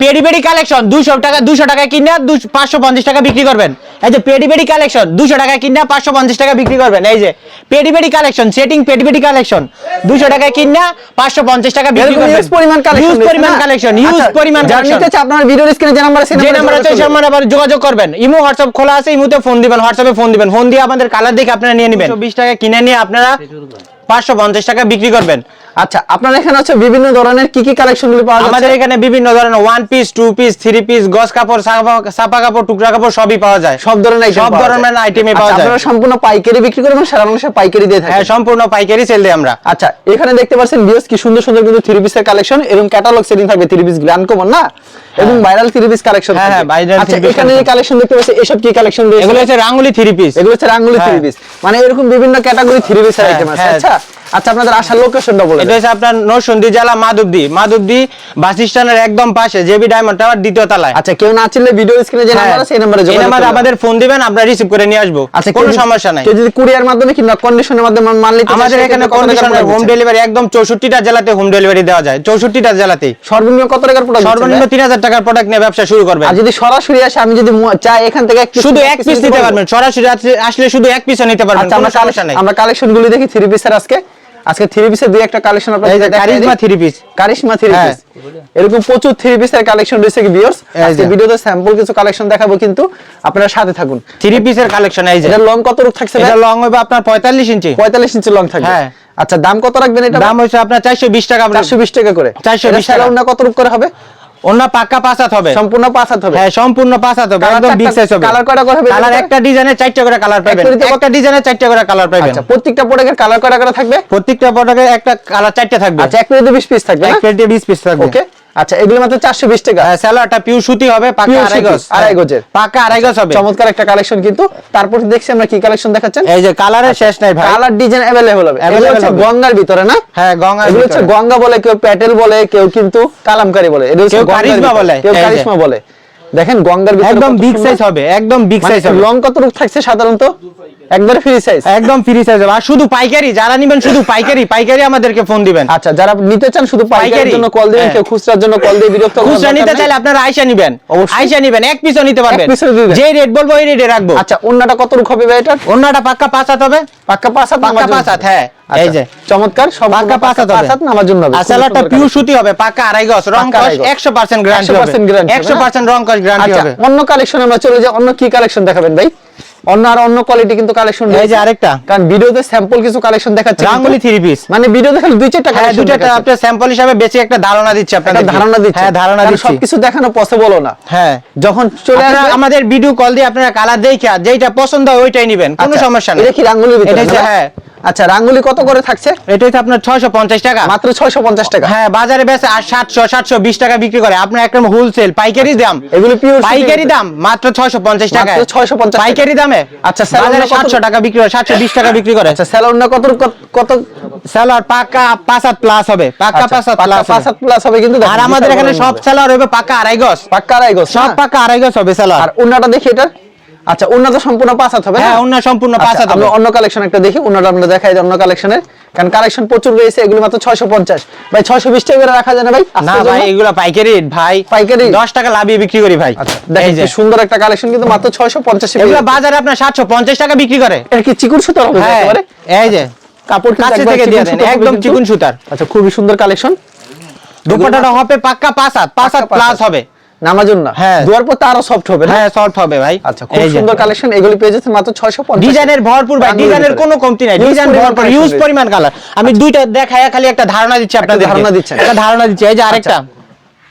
Paddy paddy collection দুশো টাকা দুশো টাকা কিনে পাঁচশো পঞ্চাশ টাকা বিক্রি করবেন। এই যে পেডি পেডি কালেকশন দুশো টাকা কিনে পাঁচশো পঞ্চাশ টাকা বিক্রি করবেন। এই যে paddy paddy collection setting paddy paddy collection দুশো টাকা কিনে পাঁচশো পঞ্চাশ টাকা বিক্রি করবেন। হিউজ পরিমাণ কালেকশন হিউজ পরিমাণ কালেকশন হিউজ পরিমাণ যারা কালেকশন। আপনার ভিডিও স্ক্রিনে যে নাম্বার আছে যে নাম্বার আছে সেই নাম্বারে আবার যোগাযোগ করবেন। ইমো হোয়াটসঅ্যাপ খোলা আছে ইমোতে ফোন দিবেন হোয়াটসঅ্যাপে ফোন দিবেন। ফোন দিয়ে আমাদের কালার দেখে আপনারা নিয়ে নেবেন। বিশ টাকা কিনে নিয়ে আপনারা পাঁচশো পঞ্চাশ টাকা বিক্রি করবেন। আচ্ছা আপনার এখানে হচ্ছে বিভিন্ন ধরনের কি কি কালেকশনগুলো পাওয়া আমাদের এখানে বিভিন্ন ধরনের one piece two piece three piece গস কাপড় সাপা- কাপড় টুকরা কাপড় সবই পাওয়া যায়। সব ধরনের সব ধরনের আইটেমই আচ্ছা, পাওয়া যায়। আপনারা সম্পূর্ণ পাইকারি বিক্রি করেন সারা মানুষের পাইকারি দিয়ে হ্যাঁ সম্পূর্ণ পাইকারি সেল দিই আমরা। আচ্ছা এখানে দেখতে পাচ্ছেন ভিউস কি সুন্দর সুন্দর কিন্তু থ্রি পিসের কালেকশন এবং ক্যাটালগ সেটিং থাকবে থ্রি পিসগুলো আনকমন না এবং ভাইরাল থ্রি পিস কালেকশন হ্যাঁ, হ্যাঁ, viral আচ্ছা এখানে যে কালেকশন দেখতে পাচ্ছেন এসব কি কালেকশন রয়েছে? এগুলো হচ্ছে রাঙ্গুলি থ্রি পিস এগুলো হচ্ছে রাঙ্গুলি থ্রি হ্যাঁ। পিস মানে এরকম বিভিন্ন ক্যাটাগরি থ্রি পিসের হ্যাঁ, আইটেম আছে। হ্যাঁ। আচ্ছা আচ্ছা আপনাদের আসার লোকেশনটা বলে এটা হচ্ছে আপনার নরসিংদী জেলা মাধবদী। মাধবদী বাস স্ট্যান্ডের একদম পাশে জেবি ডায়মন্ড টাওয়ার দ্বিতীয় তলায়। আচ্ছা কেউ না চিনলে ভিডিও স্ক্রিনে যে নাম্বার আছে এই নাম্বারে যোগাযোগ করবেন। আমাদের ফোন দিবেন আমরা রিসিভ করে নিয়ে আসব। আচ্ছা কোনো সমস্যা নাই। যদি কুরিয়ার মাধ্যমে কিংবা কন্ডিশনের মাধ্যমে মাল নিতে আমাদের এখানে হোম ডেলিভারি একদম চৌষট্টিটা জেলাতে হোম ডেলিভারি দেওয়া যায়। চৌষট্টিটা জেলাতেই। সর্বনিম্ন কত টাকার প্রোডাক্ট সর্বনিম্ন তিন হাজার টাকার প্রোডাক্ট নিয়ে ব্যবসা শুরু করবেন। আর যদি সরাসরি আসে আমি যদি চাই এখান থেকে শুধু এক পিস নিতে পারবেন। সরাসরি আসলে- শুধু এক পিসও নিতে পারবেন আচ্ছা কোনো সমস্যা নেই। আমরা কালেকশন গুলি দেখি থ্রি পিসের আজকে। আজকে থ্রি পিসের দুই একটা কালেকশন আপনাদের দেখাই three piece Karishma three. Piece এরকম প্রচুর থ্রি পিসের কালেকশন রয়েছে কি ভিউয়ার্স আজকে। ভিডিওতে স্যাম্পল কিছু কালেকশন দেখাবো কিন্তু আপনারা সাথে থাকুন। থ্রি পিসের কালেকশন এই যে। এটা লং কত রূপ থাকছে এটা লং হবে আপনার পঁয়তাল্লিশ ইঞ্চি। 45 ইঞ্চি লং থাকবে। হ্যাঁ। আচ্ছা দাম কত রাখবেন এটা? দাম হচ্ছে আপনার চারশো বিশ টাকা 420 টাকা করে। 420 টাকা। টাকা কত রূপ করে হবে? অন্য পাক্কা পাসাত হবে। সম্পূর্ণ পাসাত হবে। হ্যাঁ সম্পূর্ণ পাসাত হবে। একদম বিগ সাইজ হবে। কালার কয়টা করে হবে কালার একটা ডিজাইনের চারটা করে কালার পাবেন। একটা ডিজাইনের চারটা করে কালার পাবেন। আচ্ছা প্রত্যেকটা প্রোডাক্টের কালার কয়টা করে থাকবে? প্রত্যেকটা প্রোডাক্টে একটা কালার চারটা থাকবে। আচ্ছা এক প্লেটে 20 পিস থাকবে এক প্লেটে বিশ পিস থাকবে। ওকে আচ্ছা এগুলো মাত্র 420 টাকা হ্যাঁ স্যালাডটা পিউ সুতি হবে পাকা Pure আড়াই সুতি, গজ আড়াই গজের। পাকা আড়াই গজ হবে চমৎকার একটা কালেকশন কিন্তু তারপর দেখছি আমরা কি কালেকশন দেখাচ্ছেন এই যে কালারের শেষ নাই ভাই কালার ডিজাইন अवेलेबल হবে এগুলো Available হচ্ছে হবে। গঙ্গার ভিতরে না হ্যাঁ গঙ্গা এগুলো হচ্ছে গঙ্গা বলে কেউ প্যাটেল বলে কেউ কিন্তু কালামকারী বলে এগুলো হচ্ছে কেউ গঙ্গার কারিশমা ভিতরে, বলে, কেউ এই যে। কারিশমা বলে দেখেন গঙ্গার একদম বিগ সাইজ হবে একদম বিগ মানে সাইজ হবে। লং কত রূপ থাকছে সাধারণত একবারে ফ্রি সাইজ একদম ফ্রি সাইজ হবে। আর শুধু পাইকারি যারা নিবেন শুধু পাইকারি পাইকারি আমাদেরকে ফোন দিবেন। আচ্ছা যারা নিতে চান শুধু পাইকারির পাইকারি। জন্য কল দিবেন হ্যাঁ। কেউ খুচরার জন্য কল দিয়ে বিরক্ত খুচরা নিতে চাইলে আপনারা আইসা নিবেন। অবশ্যই। আইসা নিবেন এক পিসও নিতে পারবেন। যে রেট বলব ওই রেটে রাখব। আচ্ছা অন্যটা কত রূপ হবে এটা অন্যটা পাক্কা পাঁচ হাত হবে। পাক্কা পাঁচ হাত পাক্কা পাঁচ হাত, হ্যাঁ। আচ্ছা, এই যে। চমৎকার হবে। নামার জন্য সুতি হবে পাক্কা আড়াই গজ রং পাক্কা কস আড়াই গজ। একশো পার্সেন্ট গ্যারান্টি 100% guarantee হবে, একশো না? পার্সেন্ট রং গ্যারান্টি আচ্ছা হবে। অন্য কালেকশন আমরা চলে যাই অন্য কি কালেকশন দেখাবেন ভাই? অন্য আর অন্য কোয়ালিটি কিন্তু কালেকশন এই যে আরেকটা। কারণ ভিডিওতে স্যাম্পল কিছু কালেকশন দেখাচ্ছে রাঙ্গুলি থ্রি পিস মানে ভিডিও দেখালে দুই চারটা হ্যাঁ কালেকশন দুটো আপনার স্যাম্পল হিসাবে বেশি একটা ধারণা দিচ্ছে আপনাদের ধারণা দিচ্ছে। হ্যাঁ ধারণা দিচ্ছি। সবকিছু দেখানো পসিবলও না। হ্যাঁ। যখন চলে আসবে আমাদের ভিডিও কল দিয়ে আপনারা কালার দেখে যেটা পছন্দ হয় ওইটাই নেবেন কোনো আচ্ছা, সমস্যা নেই। এটা কি রাঙ্গুলির ভিতরে এটা হ্যাঁ। আচ্ছা রাঙ্গুলি কত করে থাকছে? এটা হচ্ছে আপনার ছয়শো পঞ্চাশ টাকা। মাত্র 650 টাকা? হ্যাঁ বাজারে বেচে আর সাতশো সাতশো বিশ টাকা বিক্রি করে। আপনার একদম হোলসেল পাইকারি দাম। এগুলো পিওর পাইকারি দাম মাত্র ছয়শো পঞ্চাশ টাকা মাত্র 650 পাইকারি দামে। আচ্ছা, বাজারে অন্য কত- সাতশো টাকা বিক্রি করে সাতশো বিশ টাকা বিক্রি করে। আচ্ছা স্যালোন না কত কত- সেলার পাকা পাঁচ হাত প্লাস হবে। পাকা পাঁচ হাত প্লাস পাঁচ হাত প্লাস হবে কিন্তু আর আমাদের এখানে সব। সেলার হবে পাকা আড়াই গজ। পাক্কা আড়াই গজ সব না? পাকা আড়াই গজ হবে সেলার আর অন্যটা দেখি এটা। আচ্ছা অন্যটা সম্পূর্ণ পাঁচ হাত হবে হ্যাঁ, অন্য সম্পূর্ণ পাঁচ আচ্ছা, হাত আমরা। অন্য কালেকশন একটা দেখি আমরা দেখাই অন্য কালেকশনের কারণ কালেকশন প্রচুর রয়েছে এগুলো মাত্র 650 ভাই 620 টাকা করে রাখা যায় না ভাই? না ভাই এগুলো পাইকারি ভাই। পাইকারি? দশ টাকা লাভিয়ে বিক্রি করি ভাই। আচ্ছা দেখেন যে। কি সুন্দর একটা কালেকশন কিন্তু মাত্র 650 এগুলো বাজারে আপনার সাতশো পঞ্চাশ টাকা বিক্রি করে। এটা কি চিকুন সুতার হবে হ্যাঁ এই যে। কাপড় কাছে থেকে দিয়ে দেন একদম চিকুন সুতার। আচ্ছা খুবই সুন্দর কালেকশন দুপাটাটা হবে পাক্কা পাঁচ হাত পাঁচ হাত প্লাস হবে। নামার জন্য হ্যাঁ। দুয়ার পর আরও সফট হবে হ্যাঁ সফট হবে ভাই। আচ্ছা খুব সুন্দর কালেকশন এগুলি পেয়ে যাচ্ছে মাত্র 650 ডিজাইনের ভরপুর ভাই ডিজাইনের কোনো কমতি নাই। ডিজাইন ভরপুর ইউজ পরিমাণ কালার আমি দুইটা দেখায় খালি একটা ধারণা দিচ্ছি আপনাদের ধারণা দিচ্ছেন। একটা ধারণা দিচ্ছি। এই যে আরেকটা।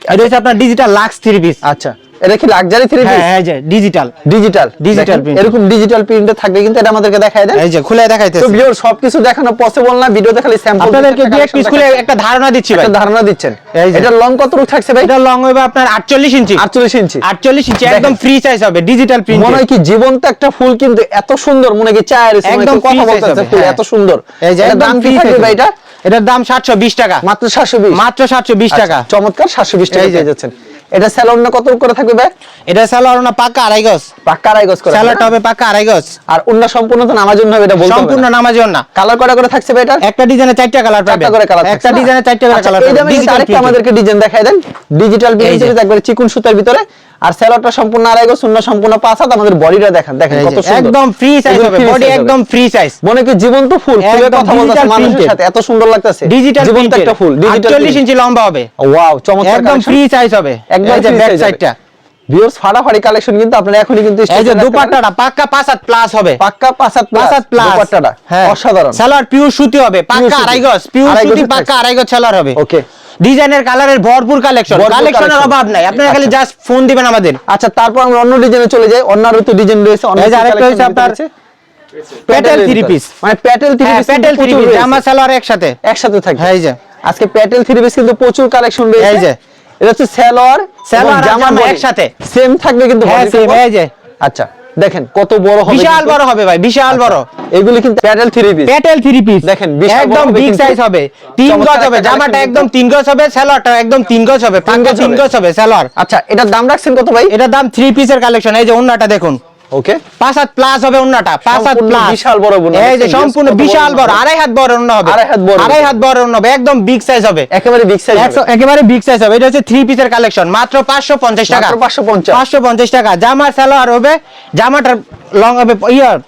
এটা হচ্ছে আপনার ডিজিটাল লাক্স থ্রি পিস আচ্ছা। এটা কি লাক্সারি থ্রি হ্যাঁ পিস যে ডিজিটাল ডিজিটাল Digital print। এরকম ডিজিটাল প্রিন্টে কিন্তু এটা আমাদেরকে দেখায় দেন এই যে খুলে তো ভিউয়ার সবকিছু দেখানো পসিবল না ভিডিওতে খালি স্যাম্পল আপনাদেরকে দুই এক পিস খুলে একটা ধারণা দিচ্ছি ভাই। একটা ধারণা দিচ্ছেন। এটা লং কত রূপ থাকছে ভাই? এটা লং হবে আপনার 48 ইঞ্চি। 48 ইঞ্চি। 48 ইঞ্চি একদম ফ্রি সাইজ হবে ডিজিটাল প্রিন্ট মনে হয় কি জীবন্ত একটা ফুল কিন্তু এত সুন্দর মনে কি চায়ের একদম একদম কথা বলতেছে ফুল হ্যাঁ। এত সুন্দর। এই যে দাম কি থাকবে ভাই এটা? এটার দাম 720 টাকা। মাত্র 720 মাত্র 720 টাকা। চমৎকার 720 টাকা পেয়ে যাচ্ছেন। এটা স্যালোন না কত করে থাকবে ভাই? এটা না পাকা আড়াই গজ। পাকা আড়াই গজ করে সালোয়ারটা হবে পাকা আড়াই গজ। আর অন্য সম্পূর্ণ তো নামাজের জন্য হবে এটা বলতে সম্পূর্ণ নামাজের না কালার কটা করে থাকছে ভাই এটা একটা ডিজাইনে চারটা কালার পাবে। চারটা করে কালার একটা ডিজাইনে চারটা করে কালার এই পাবে। ডিজিটাল আরেকটা আমাদেরকে ডিজাইন দেখায় দেন। ডিজিটাল। প্রিন্ট একবারে চিকুন সুতার ভিতরে। আর স্যালোয়ারটা সম্পূর্ণ আড়াই গজ শূন্য সম্পূর্ণ পাঁচ হাত আমাদের বডিটা দেখেন দেখেন কত সুন্দর। একদম ফ্রি সাইজ হবে। বডি একদম ফ্রি সাইজ মনে কি জীবন্ত ফুল ফুলের কথা বলতেছে digital মানুষের সাথে এত সুন্দর লাগতেছে। ডিজিটাল জীবন্ত একটা ফুল ডিজিটাল 48 ইঞ্চি লম্বা হবে। ওয়াও চমৎকার একদম ফ্রি সাইজ হবে। একদম যে ব্যাক সাইডটা ভিউয়ার্স ফাটাফাটি কালেকশন কিন্তু আপনারা এখনই কিন্তু এই যে। দুপাট্টাটা পাক্কা পাঁচ হাত প্লাস হবে। পাক্কা পাঁচ হাত পাঁচ হাত প্লাস দুপাট্টাটা। হ্যাঁ। অসাধারণ। সালোয়ার পিওর সুতি হবে। পাক্কা। আড়াই গজ পিওর সুতি পাক্কা। আড়াই গজ সালোয়ার হবে। ওকে ডিজাইনের কালারের ভরপুর কালেকশন কালেকশনের অভাব নাই। আপনারা খালি আচ্ছা। জাস্ট ফোন দিবেন আমাদের। আচ্ছা তারপর আমরা অন্য ডিজাইনে চলে যাই। অন্য আরও তো ডিজাইন রয়েছে অন্য আরেকটা হচ্ছে আপনার প্যাটেল থ্রি পিস মানে Patel three piece Patel three piece জামা সালোয়ার একসাথে। একসাথে থাকে। হ্যাঁ, এই যে। আজকে প্যাটেল থ্রি পিস কিন্তু প্রচুর কালেকশন রয়েছে। এই যে। এটা হচ্ছে সালোয়ার সালোয়ার জামা একসাথে। সেম থাকবে কিন্তু হ্যাঁ সেম। এই যে। আচ্ছা। দেখেন কত বড় হবে বিশাল বড় হবে ভাই বিশাল বড়। এগুলো কিন্তু Patel three piece Patel three piece দেখেন, একদম হবে বিগ সাইজ হবে। তিন চমৎকার গজ হবে জামাটা একদম কিন্তু। তিন গজ হবে সালোয়ারটা একদম তিন গজ হবে পাঙ্গা গজ তিন গজ হবে সালোয়ার। আচ্ছা এটার দাম রাখছেন কত ভাই? এটার দাম থ্রি পিসের কালেকশন এই যে অন্যটা দেখুন। ওকে পাঁচ হাত প্লাস হবে পাঁচ হাত প্লাস বিশাল বড়। এই যে সম্পূর্ণ বিশাল বড় আড়াই হাত বড় হবে। আড়াই হাত বড় আড়াই হাত বড় হবে একদম বিগ সাইজ হবে। একেবারে বিগ সাইজ একেবারে বিগ সাইজ হবে। এটা হচ্ছে থ্রি পিসের কালেকশন মাত্র পাঁচশো পঞ্চাশ টাকা। মাত্র 550 পাঁচশো পঞ্চাশ টাকা। জামার সালোয়ার হবে জামাটার লং হবে ইয়ার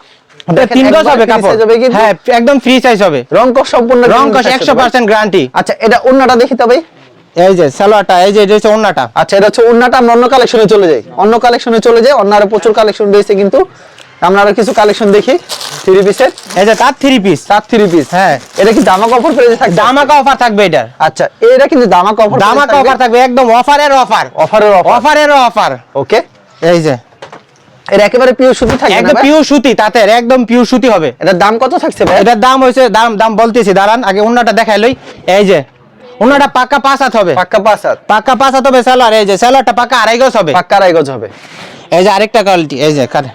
তিন গজ হবে কাপড়। size হবে কিন্তু। হ্যাঁ একদম ফ্রি সাইজ হবে। রং সম্পূর্ণ রং একশো। পার্সেন্ট গ্যারান্টি আচ্ছা এটা অন্যটা দেখি তো ভাই। এই যে সালোয়ারটা এই যে এটা হচ্ছে অন্যটা আচ্ছা এটা হচ্ছে অন্যটা আমরা অন্য কালেকশনে চলে যাই। অন্য কালেকশনে চলে যাই অন্য আরও প্রচুর কালেকশন রয়েছে কিন্তু আমরা আরও কিছু কালেকশন দেখি থ্রি পিসের এই যে তার থ্রি পিস সাত থ্রি পিস হ্যাঁ। এটা কি কাপড় পেয়ে থাকবে দামাকা অফার থাকবে এটা। আচ্ছা এটা কিন্তু দামাকা অফার থাকবে একদম অফারের অফার অফারের অফার অফারের অফার ওকে এই যে। একেবারে পিওর সুতি থাকবে একদম পিওর সুতি তাতের একদম পিওর সুতি হবে। এটার দাম কত থাকছে ভাই? এটার দাম হয়েছে দাম দাম বলতেছি দাঁড়ান আগে অন্যটা দেখাই লই। এই যে অন্যটা পাক্কা পাঁচ হাত হবে। পাঁচ হাত। পাঁচ হাত হবে স্যালার এই যে স্যালারটা পাক্কা আড়াই গজ হবে। পাক্কা আড়াই গজ হবে। এই যে আরেকটা কোয়ালিটি এই যে কার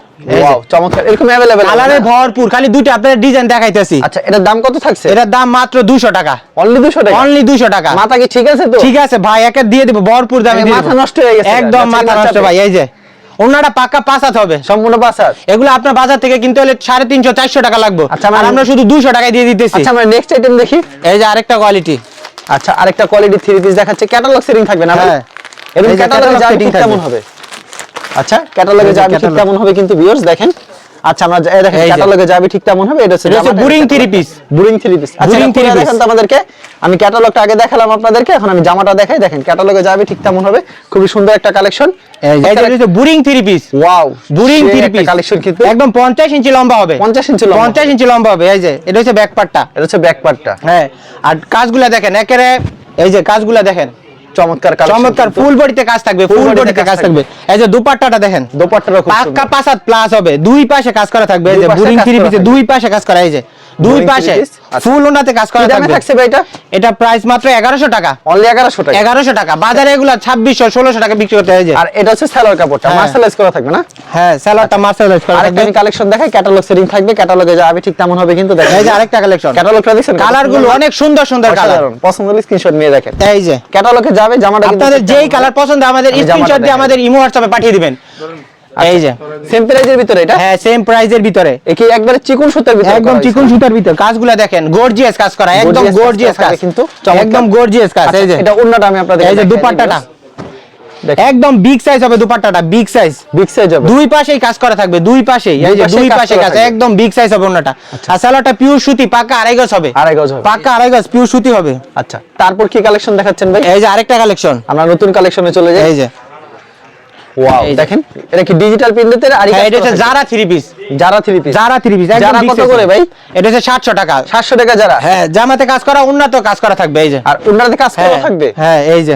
ওয়াও চমৎকার। এরকম অ্যাভেলেবেল কালারে ভরপুর খালি দুইটা আপনাদের ডিজাইন দেখাইতেছি। আচ্ছা এটার দাম কত থাকছে? এটার দাম মাত্র দুশো টাকা। অনলি 200 টাকা? অনলি দুশো টাকা। মাথা কি ঠিক আছে তো? ঠিক আছে ভাই একে দিয়ে দেবো ভরপুর দামে মাথা নষ্ট হয়ে গেছে। একদম মাথা নষ্ট ভাই এই যে। হবে। সম্পূর্ণ এগুলো আপনার বাজার থেকে কিনতে হলে সাড়ে তিনশো চারশো টাকা লাগবে। আচ্ছা, আমরা শুধু দুশো টাকায় দিয়ে দিতেছি। আচ্ছা আমরা নেক্সট আইটেম দেখি। এই যে আরেকটা কোয়ালিটি আচ্ছা আরেকটা কোয়ালিটি থ্রি পিস দেখাচ্ছে। ক্যাটালগ সেটিং থাকবে না হ্যাঁ। এবং ক্যাটালগ সেটিং কেমন হবে? আচ্ছা ক্যাটালগে যা। কেমন হবে কিন্তু ভিউয়ার্স দেখেন। আচ্ছা আমরা দেখেন ক্যাটালগে যাবে ঠিক কেমন হবে এটা হচ্ছে বুরিং piece। বুরিং থ্রি পিস আচ্ছা থ্রি। দেখেন তো আমাদেরকে। আমি ক্যাটালগটা আগে দেখালাম আপনাদেরকে এখন আমি জামাটা দেখাই। দেখেন ক্যাটালগে যাবে ঠিক কেমন হবে। খুবই সুন্দর একটা কালেকশন এই যে হচ্ছে বুরিং থ্রি পিস ওয়াও বুরিং থ্রি পিস কালেকশন কিন্তু। একদম পঞ্চাশ ইঞ্চি লম্বা হবে। 50 ইঞ্চি লম্বা পঞ্চাশ ইঞ্চি লম্বা হবে। এই যে এটা হচ্ছে ব্যাক পার্টটা এটা হচ্ছে ব্যাক পার্টটা হ্যাঁ আর কাজগুলা দেখেন একেবারে এই যে কাজগুলা দেখেন। চমৎকার চমৎকার ফুল বডিতে কাজ থাকবে ফুল বডিতে কাজ থাকবে। এই যে দুপাট্টাটা দেখেন দোপাট্টাটা খুব পাক্কা। প্লাস হবে দুই পাশে কাজ করা থাকবে এই দুই যে বুরিং থ্রি পিসে দুই পাশে কাজ করা এই যে দুই পাশে। ফুল ওনাতে কাজ করা থাকবে? থাকছে ভাই এটা? এটা প্রাইস মাত্র এগারোশো টাকা। অনলি 1100 টাকা। এগারোশো টাকা। বাজারে এগুলো ছাব্বিশশো ষোলোশো টাকা বিক্রি করতে হয় আর এটা হচ্ছে সালোয়ার কাপড়টা। হ্যাঁ। মার্শালাইজ করা থাকবে না? হ্যাঁ স্যালাডটা মার্শালাইজ করা থাকবে। আমি কালেকশন দেখাই ক্যাটালগ সেটিং থাকবে ক্যাটালগে যা আমি ঠিক তেমন হবে কিন্তু দেখেন। এই যে আরেকটা কালেকশন ক্যাটালগটা দেখছেন কালারগুলো অনেক সুন্দর সুন্দর কালার পছন্দ হলে স্ক্রিনশট নিয়ে দেখেন। এই যে। ক্যাটালগে যাবে জামাটা কিন্তু আপনাদের যেই কালার পছন্দ আমাদের আমি স্ক্রিনশট দিয়ে আমাদের ইমো হোয়াটসঅ্যাপে পাঠিয়ে দিবেন। এই যে। সেম প্রাইজের ভিতরে এটা? হ্যাঁ সেম প্রাইজের ভিতরে। একে একবারে চিকন সুতার ভিতরে একদম চিকন সুতার ভিতর। কাজগুলো দেখেন গর্জিয়াস কাজ করা একদম গর্জিয়াস কাজ কিন্তু। একদম গর্জিয়াস কাজ আচ্ছা, এই যে। এটা অন্যটা আমি আপনাদের এই যে দুপাট্টাটা। একদম বিগ সাইজ হবে দুপাট্টাটা বিগ সাইজ বিগ সাইজ হবে। দুই পাশেই কাজ করা থাকবে দুই পাশেই। এই যে দুই পাশে কাজ একদম বিগ সাইজ হবে অন্যটা আর সালোয়ারটা পিওর সুতি পাকা আড়াই গজ হবে। আড়াই গজ হবে। পাকা আড়াই গজ পিওর সুতি হবে। আচ্ছা তারপর কি কালেকশন দেখাচ্ছেন ভাই? এই যে আরেকটা কালেকশন আমরা নতুন কালেকশনে চলে যাই। এই যে। ওয়াও দেখেন এটা কি ডিজিটাল আর হ্যাঁ, এটা হচ্ছে জারা থ্রি পিস যারা three piece Zara three piece যারা কত করে ভাই? এটা হচ্ছে সাতশো টাকা। 700 টাকা যারা হ্যাঁ জামাতে কাজ করা উন্নত কাজ করা থাকবে এই যে। আর কাজ করা হ্যাঁ থাকবে? হ্যাঁ এই যে।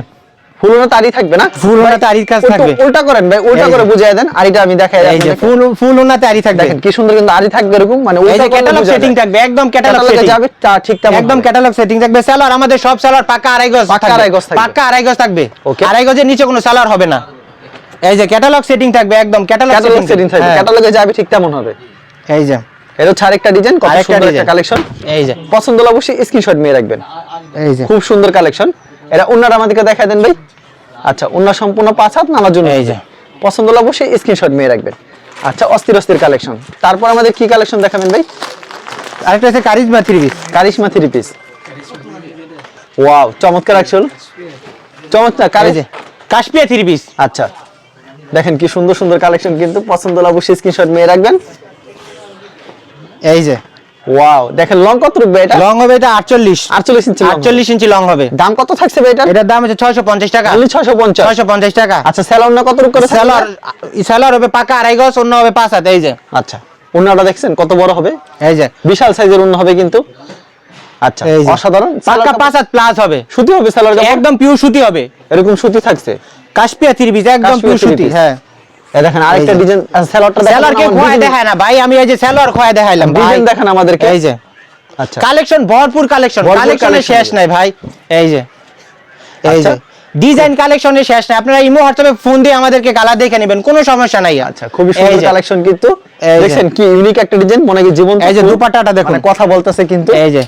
ফুলনো তারি থাকবে না? আরির কাজ থাকবে। উল্টা করেন ভাই উল্টা করে বুঝিয়ে দেন আরিটা আমি দেখাই এই যে ফুল ফুল উন্নতে আরি থাকবে। দেখেন কি সুন্দর কিন্তু আরি থাকবে এরকম মানে এই উল্টা যে ক্যাটালগ সেটিং থাকবে একদম ক্যাটালগ সেটিং যাবে ঠিক তেমন একদম ক্যাটালগ সেটিং থাকবে। সালোয়ার আমাদের সব সালোয়ার পাকা আড়াই গজ থাকবে। আড়াই গজ থাকবে। পাক্কা আড়াই গজ থাকবে। আড়াই গজের নিচে কোনো সালোয়ার হবে না। এই যে ক্যাটালগ সেটিং থাকবে একদম ক্যাটালগ সেটিং থাকবে। ক্যাটালগে যাবে ঠিক তেমন হবে। এই যে। এটা হচ্ছে আরেকটা ডিজাইন কত সুন্দর একটা কালেকশন এই যে। পছন্দ হলে অবশ্যই স্ক্রিনশট নিয়ে রাখবেন। এই যে। খুব সুন্দর কালেকশন এটা অন্যরা আমাদেরকে দেখায় দেন ভাই। আচ্ছা অন্য সম্পূর্ণ পাঁচ হাত নামার জন্য। এই যে। পছন্দ হলে অবশ্যই স্ক্রিনশট মেয়ে রাখবেন। আচ্ছা অস্থির অস্থির কালেকশন তারপর আমাদের কি কালেকশন দেখাবেন ভাই? আরেকটা আছে Karizma three piece Karishma three piece wow চমৎকার অ্যাকচুয়াল চমৎকার কারিজ কাশ্মীর থ্রি পিস আচ্ছা। দেখেন কি সুন্দর সুন্দর কালেকশন কিন্তু পছন্দ হলে অবশ্যই স্ক্রিনশট মেয়ে রাখবেন। এই যে। ওয়াও দেখেন লং কত রুকবে এটা? লং হবে এটা আটচল্লিশ। আটচল্লিশ ইঞ্চি long হবে। আটচল্লিশ ইঞ্চি লং হবে। দাম কত থাকছে ভাই এটা? এটার দাম হচ্ছে ছয়শো পঞ্চাশ টাকা। অনলি ছয়শো পঞ্চাশ। ছয়শো পঞ্চাশ টাকা। আচ্ছা স্যালোন না কত রুক করে? সেলর সেলর হবে পাকা আড়াই গজ অন্য হবে পাঁচ হাত এই যে। আচ্ছা উন্নাটা দেখছেন কত বড় হবে? এই যে। বিশাল সাইজের উন্ন হবে কিন্তু। আচ্ছা। অসাধারণ। পাকা পাঁচ হাত প্লাস হবে। সুতি হবে সালোয়ার একদম পিওর সুতি হবে। এরকম সুতি থাকছে? কাশ্মীর থ্রি পিস একদম পিওর সুতি। হ্যাঁ। দেখেন আরেকটা। ডিজাইন স্যালোয়ারটা সেলর কে খোয়া দেখায় না ভাই আমি এই যে সেলর খোয়া দেখাইলাম ডিজাইন দেখান আমাদেরকে। এই যে। আচ্ছা। কালেকশন ভরপুর কালেকশন। কালেকশনের শেষ নাই ভাই। এই যে। এই আচ্ছা। যে। ডিজাইন কালেকশনের শেষ নাই। আপনারা ইমো হোয়াটসঅ্যাপে ফোন দিয়ে আমাদেরকে কালার দেখে নেবেন কোনো সমস্যা নাই। আচ্ছা খুবই সুন্দর কালেকশন কিন্তু। দেখছেন কি ইউনিক একটা ডিজাইন মনে হয় জীবন এই যে দুপাট্টাটা দেখুন। কথা বলতেছে কিন্তু। এই যে।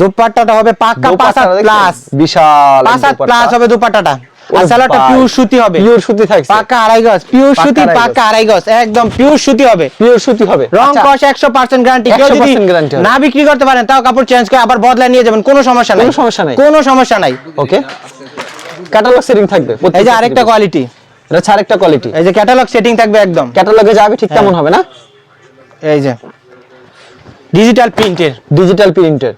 দুপাট্টাটা হবে পাক্কা পাঁচ প্লাস বিশাল পাঁচ প্লাস হবে দুপাট্টাটা। আর সালোয়ারটা পিওর সুতি হবে। পিওর সুতি থাকছে। পাক্কা আড়াই গজ পিওর সুতি আড়াই আড়াই গজ একদম পিওর সুতি হবে। পিওর সুতি হবে। রং আচ্ছা, কষ একশো গ্যারান্টি কেউ যদি 100% guarantee হবে। না বিক্রি করতে পারেন তাও কাপড় চেঞ্জ করে আবার বদলায় নিয়ে যাবেন কোনো সমস্যা নাই। কোনো সমস্যা নাই। কোনো সমস্যা নাই। ওকে ক্যাটালগ সেটিং থাকবে। এই যে আরেকটা কোয়ালিটি এটা আরেকটা কোয়ালিটি এই যে ক্যাটালগ সেটিং থাকবে একদম। ক্যাটালগে যাবে ঠিক তেমন হবে না? এই যে। ডিজিটাল প্রিন্টের ডিজিটাল প্রিন্টের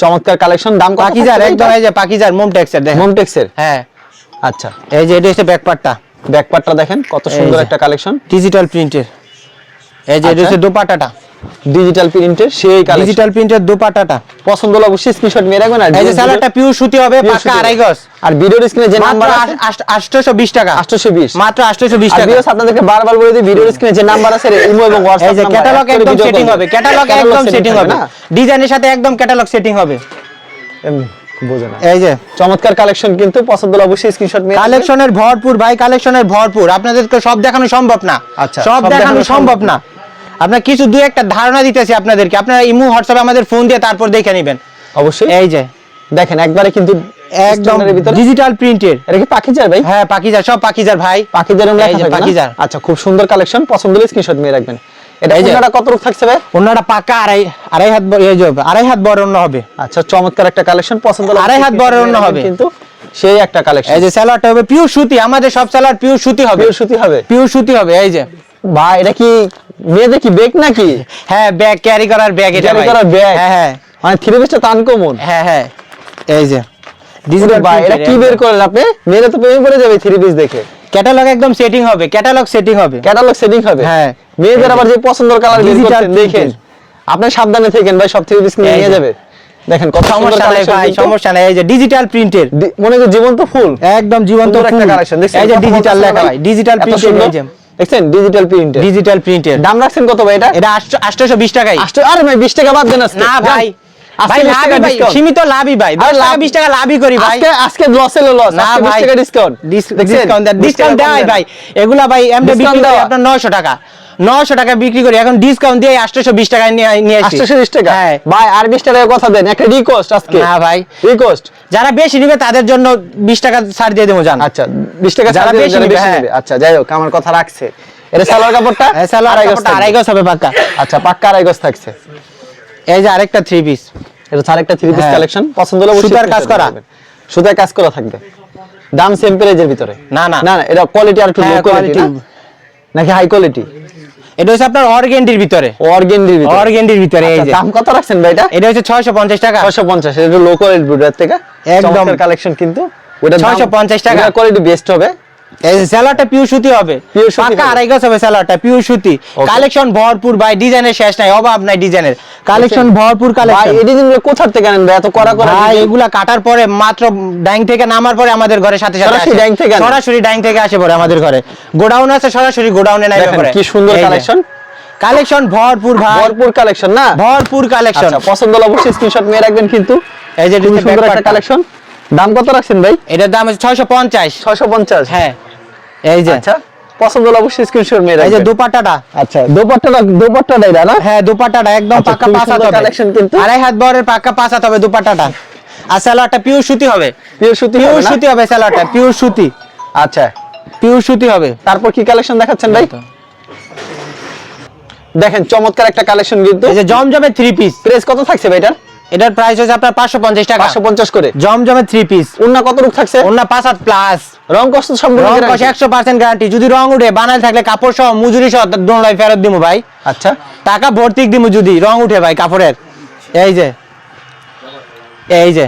চমৎকার কালেকশন দাম পাকিজার একদম এই যে পাকিজার মোম টেক্সচার দেখেন। মোমটেক্সের হ্যাঁ। আচ্ছা এই যে এটা হচ্ছে ব্যাকপার্টটা ব্যাকপার্টটা দেখেন কত সুন্দর একটা কালেকশন ডিজিটাল প্রিন্টের এই যে এটা আচ্ছা। হচ্ছে দোপাট্টাটা। ডিজিটাল প্রিন্টের সেই কালেকশন ডিজিটাল প্রিন্টের দোপাট্টাটা। পছন্দ হলে অবশ্যই স্ক্রিনশট মেরে রাখবেন আর এই যে সালোয়ারটা পিওর সুতি হবে শুধু- আড়াই গজ। আর ভিডিওর স্ক্রিনে যে নাম্বার আছে আটশোশো বিশ টাকা। 820 মাত্র আটশোশো বিশ আর টাকা। ভিউয়ার্স আপনাদেরকে বারবার বলে দিই ভিডিওর স্ক্রিনে যে নাম্বার আছে ইমো এবং এই যে ক্যাটালগ একদম সেটিং হবে ক্যাটালগ একদম সেটিং হবে। ডিজাইনের সাথে একদম ক্যাটালগ সেটিং হবে। বোঝে না। এই যে। চমৎকার কালেকশন কিন্তু পছন্দ হলে অবশ্যই স্ক্রিনশট মেরে কালেকশনের ভরপুর ভাই কালেকশনের ভরপুর। আপনাদেরকে সব দেখানো সম্ভব না। আচ্ছা, সব দেখানো সম্ভব না। আপনার কিছু দুই একটা ধারণা দিতেছি আপনাদেরকে। আপনারা ইমু হোয়াটসঅ্যাপে আমাদের ফোন দিয়ে তারপর দেখে নেবেন। অবশ্যই। এই যে। দেখেন একবারে কিন্তু একদম ডিজিটাল প্রিন্টের এটা কি পাখিজার ভাই? হ্যাঁ পাকিজার সব পাকিজার ভাই। পাখিজার পাখিজার। আচ্ছা খুব সুন্দর কালেকশন পছন্দ হলে স্ক্রিনশট মেরে রাখবেন। এটা এই কত রূপ থাকছে ভাই? অন্যটা পাকা আড়াই আড়াই হাত এই যে আড়াই হাত বড় অন্য হবে। আচ্ছা চমৎকার একটা কালেকশন পছন্দ হলে আড়াই হাত বড় মেরে হবে। কিন্তু সেই একটা কালেকশন এই যে স্যালাডটা হবে পিওর সুতি আমাদের সব স্যালাড পিওর সুতি হবে। পিওর সুতি হবে? পিওর সুতি হবে এই যে। ভাই এটা কি মেয়েদের কি বেগ নাকি? হ্যাঁ ব্যাগ ক্যারি করার ব্যাগ এটা করার bag? হ্যাঁ হ্যাঁ। মানে থ্রি পিসটা টান কমন হ্যাঁ হ্যাঁ। এই যে। ভাই এটা কি বের করলেন আপনি? মেয়েরা তো প্রেমে পড়ে যাবে থ্রি পিস দেখে। ক্যাটালগ একদম সেটিং হবে ক্যাটালগ সেটিং হবে। ক্যাটালগ সেটিং হবে? হ্যাঁ। মেয়েদের আবার যে পছন্দের কালার বের করতেন দেখেন আপনি সাবধানে থাকেন ভাই সব পিস এই নিয়ে যাবে। দেখেন কত সমস্যা নাই ভাই সমস্যা নাই এই যে ডিজিটাল প্রিন্টের মনে করি জীবন তো ফুল। একদম জীবন্ত সুন্দর একটা কালেকশন দেখছেন এই যে ডিজিটাল লেখা ভাই ডিজিটাল প্রিন্টের। এই দেখছেন ডিজিটাল প্রিন্টের ডিজিটাল প্রিন্টের দাম রাখছেন কত ভাই এটা? এটা আটশো বিশ টাকাই আষ্ট- আরে ভাই 20 টাকা বাদ দেন আজকে। না ভাই ভাই লাভই ভাই সীমিত লাভই ভাই দশ আরে টাকা লাভ- বিশ টাকা লাভই করি ভাই। আজকে আজকে লস এলো লস না ভাই টাকা ডিসকাউন্ট ডিসকাউন্ট ডিসকাউন্ট দেয় ভাই। এগুলা ভাই এমনি বিক্রি করি আপনার নয়শো টাকা। নয়শো টাকা বিক্রি করি এখন ডিসকাউন্ট দিয়ে আটশোশো বিশ টাকায় নিয়ে নিয়ে আসি। 820 টাকা? হ্যাঁ। ভাই আর 20 টাকা কথা দেন একটা রিকোয়েস্ট আজকে। না ভাই। রিকোয়েস্ট যারা বেশি নিবে তাদের জন্য বিশ টাকা ছাড় দিয়ে দেবো জান। আচ্ছা 20 টাকা যারা বেশি নিবে, হ্যাঁ। আচ্ছা যাই হোক আমার কথা রাখছে। এটা সালোয়ার কাপড়টা? এই সালোয়ার কাপড়টা আড়াই গজ হবে পাক্কা। আচ্ছা পাক্কা আড়াই গজ থাকছে। এই যে আরেকটা থ্রি পিস এটা ছাড় একটা থ্রি পিস। কালেকশন পছন্দ হলে সুতার কাজ করা। সুতার কাজ করা থাকবে। দাম সেম প্রাইজের ভিতরে। না, না। না এটা কোয়ালিটি আর একটু লো হ্যাঁ, কোয়ালিটি নাকি হাই কোয়ালিটি এটা হচ্ছে আপনার অর্গেন্ডির ভিতরে। অর্গেন্ডির ভিতরে। অর্গেন্ডির ভিতরে এই আচ্ছা, যে। দাম কত রাখছেন ভাই এটা এটা হচ্ছে ছয়শো পঞ্চাশ টাকা। 650 এটা লো কোয়ালিটি ব্রুডার থেকে। একদম। কালেকশন কিন্তু। ওটা 650 টাকা। কোয়ালিটি বেস্ট হবে। স্যালাডটা পিওর সুতি হবে। হবে। আড়াই গজ হবে স্যালাডটা পিওর সুতি। কালেকশন ভরপুর ভাই ডিজাইনের শেষ নাই অভাব নাই ডিজাইনের। কালেকশন ভরপুর ভাই কালেকশন এই ডিজাইনগুলো কোথা থেকে আনেন ভাই? এত করা করা ভাই এগুলা কাটার পরে মাত্র ডাইং থেকে নামার পরে আমাদের ঘরে সাথে সাথে সরাসরি আসে। ডাইং থেকে সরাসরি ডাইং থেকে আসে পরে আমাদের ঘরে। গোডাউন আছে সরাসরি গোডাউনে নাই দেখেন কি সুন্দর কালেকশন কালেকশন ভরপুর ভাই। ভরপুর কালেকশন না? ভরপুর কালেকশন আচ্ছা পছন্দ হলে অবশ্যই স্ক্রিনশট নিয়ে রাখবেন কিন্তু। এই যে সুন্দর একটা কালেকশন দাম কত রাখছেন ভাই? এটার দাম হচ্ছে ছয়শো পঞ্চাশ। 650 হ্যাঁ। এই যে। আচ্ছা পছন্দ হলে অবশ্যই স্ক্রিনশট নিয়ে এই যে দুপাট্টাটা। আচ্ছা দোপাট্টাটা দোপাট্টাটা এটা না? হ্যাঁ দুপাট্টাটা একদম আচ্ছা, খুবই পাঁচ হবে collection কিন্তু। আড়াই হাত বরের পাক্কা পাঁচ হাত হবে দুপাট্টাটা। আর স্যালোয়ারটা পিওর সুতি হবে। পিওর সুতি পিওর? সুতি হবে স্যালোয়ারটা পিওর সুতি। আচ্ছা। পিওর সুতি হবে। তারপর কি কালেকশন দেখাচ্ছেন ভাই? দেখেন চমৎকার একটা কালেকশন কিন্তু। এই যে জমজমের থ্রি পিস প্রাইস কত থাকছে ভাই এটার? এটার প্রাইস হচ্ছে আপনার পাঁচশো পঞ্চাশ টাকা। পাঁচশো পঞ্চাশ করে। জমজমের থ্রি পিস অন্য কত রূপ থাকছে? অন্য পাঁচ হাত প্লাস রং কষ্ট সম্পূর্ণ রং একশো পার্সেন্ট গ্যারান্টি যদি রং উঠে বানাল থাকলে কাপড় সহ মজুরি সহ দোনলাই ফেরত দিমু ভাই। আচ্ছা। টাকা ভর্তি দিমু যদি রং উঠে ভাই কাপড়ের। এই যে। এই যে।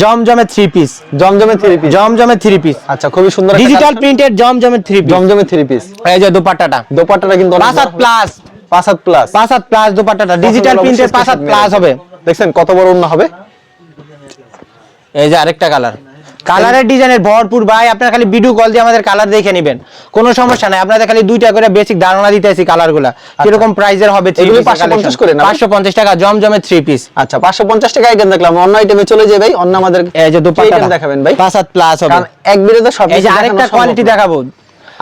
জমজমের থ্রি পিস জমজমে থ্রি পিস জমজমের থ্রি পিস আচ্ছা খুবই সুন্দর ডিজিটাল। প্রিন্টেড জমজমের থ্রি পিস জমজমে থ্রি পিস এই যে দুপাট্টাটা। দোপাট্টাটা কিন্তু পাঁচ হাত। প্লাস পাঁচ হাত প্লাস পাঁচ হাত প্লাস দুপাট্টাটা। ডিজিটাল প্রিন্টের পাঁচ হাত প্লাস হবে। দেখছেন কত বড় অন্য হবে? এই যে আরেকটা কালার। কালারের ডিজাইনের ভরপুর ভাই আপনার খালি ভিডিও কল দিয়ে আমাদের কালার দেখে নেবেন। কোনো সমস্যা নাই আপনাদের খালি দুইটা করে বেসিক ধারণা দিতেছি কালারগুলা। কীরকম প্রাইজের হবে এগুলো 550 করে না ভাই? পাঁচশো পঞ্চাশ টাকা জমজমের থ্রি পিস আচ্ছা পাঁচশো পঞ্চাশ টাকা আইটেম দেখলাম অন্য আইটেমে চলে যাই ভাই অন্য আমাদের এই যে দুপাট্টা দেখাবেন ভাই। পাঁচ হাত প্লাস হবে এক বিরেতে সব এই যে আরেকটা কোয়ালিটি দেখাবো।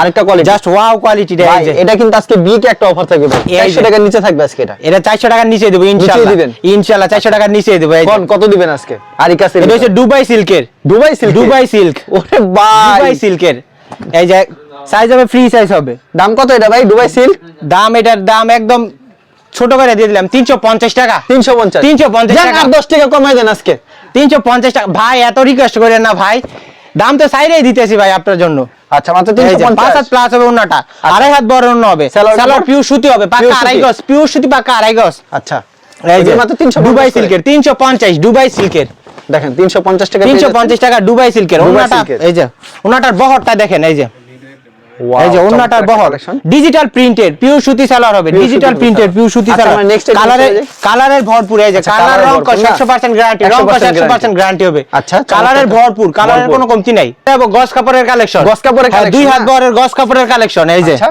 আরেকটা কোয়ালিটি জাস্ট ওয়াও কোয়ালিটি এটা কিন্তু আজকে বিগ একটা অফার থাকবে ভাই। এই যে। 100 টাকার নিচে থাকবে আজকে এটা। এটা চারশো টাকার নিচে দেবো ইনশাল্লাহ। দিবেন? ইনশাল্লাহ চারশো টাকার নিচে দেবো এই কোন কত দিবেন আজকে? আরিকা সিল্ক এটা হচ্ছে দুবাই সিল্কের দুবাই সিল্ক দুবাই সিল্ক ওরে ভাই। দুবাই সিল্কের এই যে সাইজ হবে ফ্রি সাইজ হবে। দাম কত এটা ভাই দুবাই সিল্ক দাম এটার দাম একদম ছোট করে দিয়ে দিলাম তিনশো পঞ্চাশ টাকা। 350 350 যান, টাকা। আর 10 টাকা কমাই দেন আজকে। তিনশো পঞ্চাশ টাকা। ভাই এত রিকোয়েস্ট করেন না ভাই। দাম তো সাইডেই দিতেছি ভাই আপনার জন্য। আচ্ছা মাত্র এই যে, পাঁচ হাত প্লাস হবে অন্যটা আড়াই হাত বড় হবে। সালোয়ার পিউ সুতি হবে Pure আড়াই। গজ পিওর সুতি পাক্কা আড়াই গজ। আচ্ছা। এই যে মাত্র 300 দুবাই সিল্কের তিনশো পঞ্চাশ দুবাই সিল্কের। দেখেন 350 টাকা তিনশো পঞ্চাশ টাকা দুবাই সিল্কের। সিল্কের। এই যে ওনাটার বহরটা দেখেন এই যে। এই যে ওন্নাটার বহর ডিজিটাল প্রিন্টেড পিওর সুতি সালোয়ার হবে। ডিজিটাল প্রিন্টেড পিওর সুতি আচ্ছা, সালোয়ার next কালারের ভরপুর এই যে আচ্ছা, কালার রং 100% গ্যারান্টি রং 100% 100% গ্যারান্টি হবে। আচ্ছা, কালারের ভরপুর কালারের কোনো কমতি নাই। এবং গস কাপড়ের কালেকশন গস কাপড়ের দুই হাত? বহরের গস কাপড়ের কালেকশন এই যে। আচ্ছা।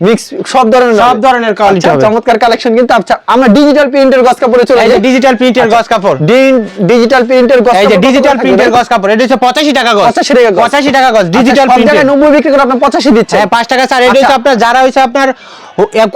মিক্স সব ধরনের সব ধরনের quality আচ্ছা, হবে। চমৎকার কালেকশন কিন্তু আচ্ছা আমরা ডিজিটাল প্রিন্টের গস কাপড়ে চলে এই যে যাই। ডিজিটাল প্রিন্টের গস কাপড়। ডিজিটাল প্রিন্টের গস এই যে ডিজিটাল প্রিন্টের গস কাপড় এটা হচ্ছে 85 টাকা গস 85 টাকা গস 85 টাকা গস ডিজিটাল আচ্ছা, প্রিন্টের জায়গায় 90 বিক্রি করে আপনি 85 দিচ্ছেন হ্যাঁ 5 টাকা স্যার এটা আচ্ছা। হচ্ছে আপনার যারা হয়েছে আপনার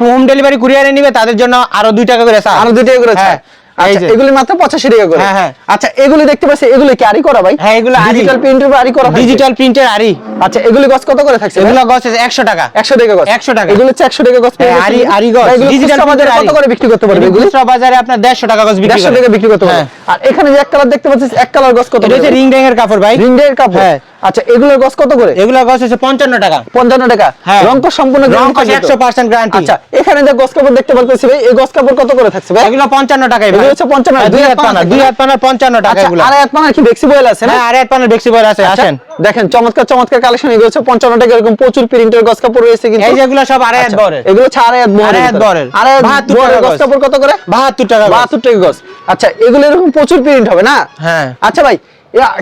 হোম ডেলিভারি কুরিয়ারে নিবে তাদের জন্য আরও 2 টাকা করে স্যার। আরও দুই টাকা করে হ্যাঁ, ছাড়। এই আচ্ছা যে। এগুলি মাত্র 85 টাকা করে। হ্যাঁ, হ্যাঁ। আচ্ছা এগুলি দেখতে পাচ্ছি এগুলি কি আরি করা ভাই? হ্যাঁ এগুলো ডিজিটাল প্রিন্টের আরি করা ডিজিটাল ডিজিটাল প্রিন্টের আরি আচ্ছা এগুলি গজ কত করে থাকছে এগুলো গজ 100 টাকা। 100 টাকা গজ 100 টাকা। এগুলো হচ্ছে 100 টাকা গজ আরি- আরি। ডিজিটাল Digital বাজারে কত করে বিক্রি করতে পারবে এগুলি খুচরা বাজারে আপনার 150 টাকা বিক্রি 150 টাকা বিক্রি করতে পারবে। আর এখানে যে এক কালার দেখতে পাচ্ছিস এক কালার গজ কত এটা রিং ড্যাং এর কাপড় ভাই। রিং ডের কাপড়? হ্যাঁ। আচ্ছা এগুলোর গজ কত করে? এগুলো গজ হচ্ছে 55 টাকা। 55 টাকা। হ্যাঁ। রং তো সম্পূর্ণ রং guarantee কষ থাকবে তো? 100% গ্যারান্টি আচ্ছা এখানে যে গজ কাপড় দেখতে পাচ্ছি ভাই এই গজ কাপড় কত করে থাকছে ভাই? এগুলো 55 টাকাই ভাই। এগুলো হচ্ছে 55 হ্যাঁ, দুই হাত পানা দুই হাত পানা 55 টাকা এগুলো। আর এক পানার কি বেক্সি বয়েল আছে না? হ্যাঁ আর এক পানা বেক্সি বল আছে আচ্ছা, আসেন। দেখেন চমৎকার চমৎকার কালেকশন এগুলো হচ্ছে 55 টাকা এরকম প্রচুর প্রিন্টের গজ কাপড় রয়েছে কিন্তু। এই যেগুলো সব আড়াই হাত আচ্ছা, বরের। এগুলো হচ্ছে আড়াই হাত বহরের আড়াই হাত ভিতরে। বহরের। হাত 72 বহরের টাকা গজ গজ। কাপড় কত করে? 72 টাকা গজ। 72 টাকা গজ আচ্ছা এগুলো এরকম প্রচুর প্রিন্ট হবে না? হ্যাঁ। আচ্ছা ভাই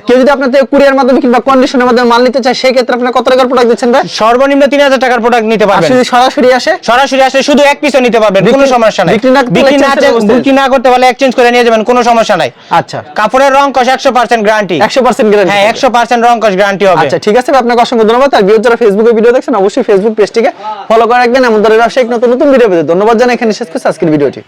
কেউ যদি আপনার থেকে কুরিয়ার মাধ্যমে কিংবা কন্ডিশনের মাধ্যমে মাল নিতে চায় সেই ক্ষেত্রে আপনি কত টাকার প্রোডাক্ট দিচ্ছেন ভাই? সর্বনিম্ন 3000 টাকার প্রোডাক্ট নিতে পারবেন। যদি সরাসরি আসে? সরাসরি আসলে শুধু এক পিসও নিতে পারবেন কোনো সমস্যা নাই। বিক্রি না বিক্রি না করতে পারলে এক্সচেঞ্জ করে নিয়ে যাবেন কোনো সমস্যা নাই। আচ্ছা। কাপড়ের রং কষ 100% গ্যারান্টি 100% গ্যারান্টি হ্যাঁ 100% রং কষ গ্যারান্টি হবে। আচ্ছা ঠিক আছে আপনাকে অসংখ্য ধন্যবাদ। আর ভিডিও যারা ফেসবুকে ভিডিও দেখছেন অবশ্যই ফেসবুক পেজটিকে ফলো করে রাখবেন। এমন ধরনের ব্যবসায়িক নতুন নতুন ভিডিও পেতে ধন্যবাদ জানাই। এখানে শেষ করছি আজকের ভিডিওটি